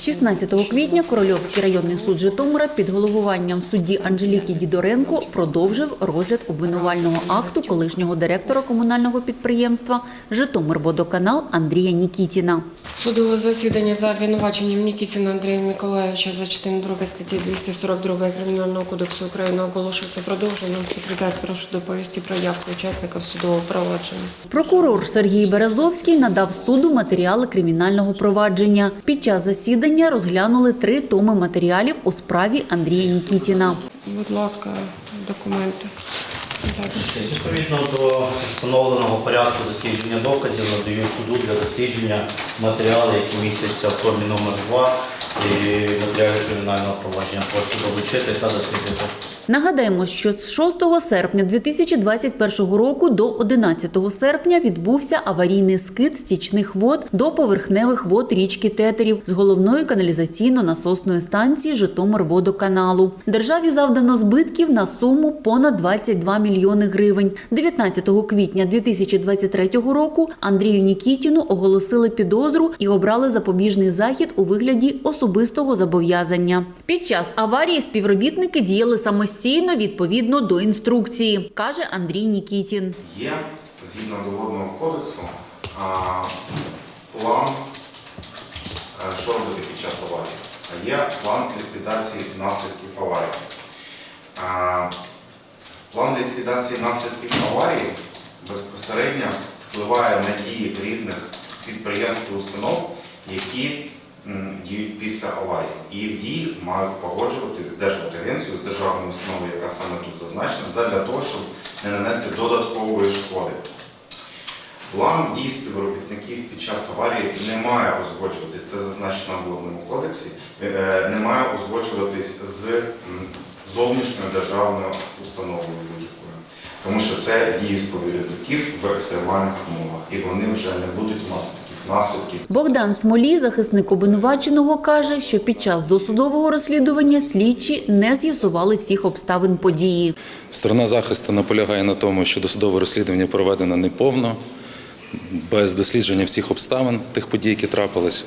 16 квітня Корольовський районний суд Житомира під головуванням судді Анжеліки Дідоренко продовжив розгляд обвинувального акту колишнього директора комунального підприємства Житомирводоканал Андрія Нікітіна. Судове засідання за обвинуваченням Нікітіна Андрія Миколаївича за частиною 2 статті 242 Кримінального кодексу України оголошується продовженим. Секретар прошу доповісти про явку учасників судового провадження. Прокурор Сергій Березовський надав суду матеріали кримінального провадження. Під час засідання розглянули три томи матеріалів у справі Андрія Нікітіна. Будь ласка, документи. Відповідно до встановленого порядку дослідження доказів надаю суду для дослідження матеріали, які містяться в формі номер 2 і матеріалів кримінального провадження. Прошу долучити та дослідити. Нагадаємо, що з 6 серпня 2021 року до 11 серпня відбувся аварійний скид стічних вод до поверхневих вод річки Тетерів з головної каналізаційно-насосної станції Житомирводоканалу. Державі завдано збитків на суму понад 22 мільйони гривень. 19 квітня 2023 року Андрію Нікітіну оголосили підозру і обрали запобіжний захід у вигляді особистого зобов'язання. Під час аварії співробітники діяли самостійно відповідно до інструкції, каже Андрій Нікітін. Є згідно до водного кодексу план, е, що робити під час аварії. А є план ліквідації наслідків аварії. План ліквідації наслідків аварії безпосередньо впливає на дії різних підприємств і установ, які діють після аварії. І їх дії мають погоджувати з Держводагенцією, з державною установою, яка саме тут зазначена, задля того, щоб не нанести додаткової шкоди. План дій співробітників під час аварії не має узгоджуватись, це зазначено в водному кодексі, е, не має узгоджуватись з зовнішньою державною установою будь-якою. Тому що це дії співробітників в екстремальних умовах, і вони вже не будуть мати наслідків. Богдан Смолій, захисник обвинуваченого, каже, що під час досудового розслідування слідчі не з'ясували всіх обставин події. Сторона захисту наполягає на тому, що досудове розслідування проведено неповно, без дослідження всіх обставин тих подій, які трапились.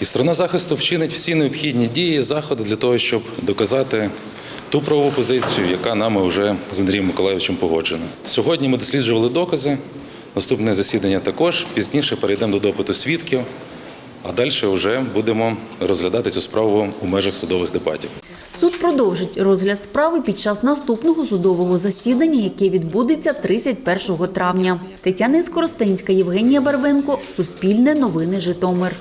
І сторона захисту вчинить всі необхідні дії, заходи для того, щоб доказати ту правову позицію, яка нами вже з Андрієм Миколаївичем погоджена. Сьогодні ми досліджували докази. Наступне засідання також. Пізніше перейдемо до допиту свідків, а далі вже будемо розглядати цю справу у межах судових дебатів. Суд продовжить розгляд справи під час наступного судового засідання, яке відбудеться 31 травня. Тетяна Скоростенська, Євгенія Барвенко, Суспільне новини Житомир.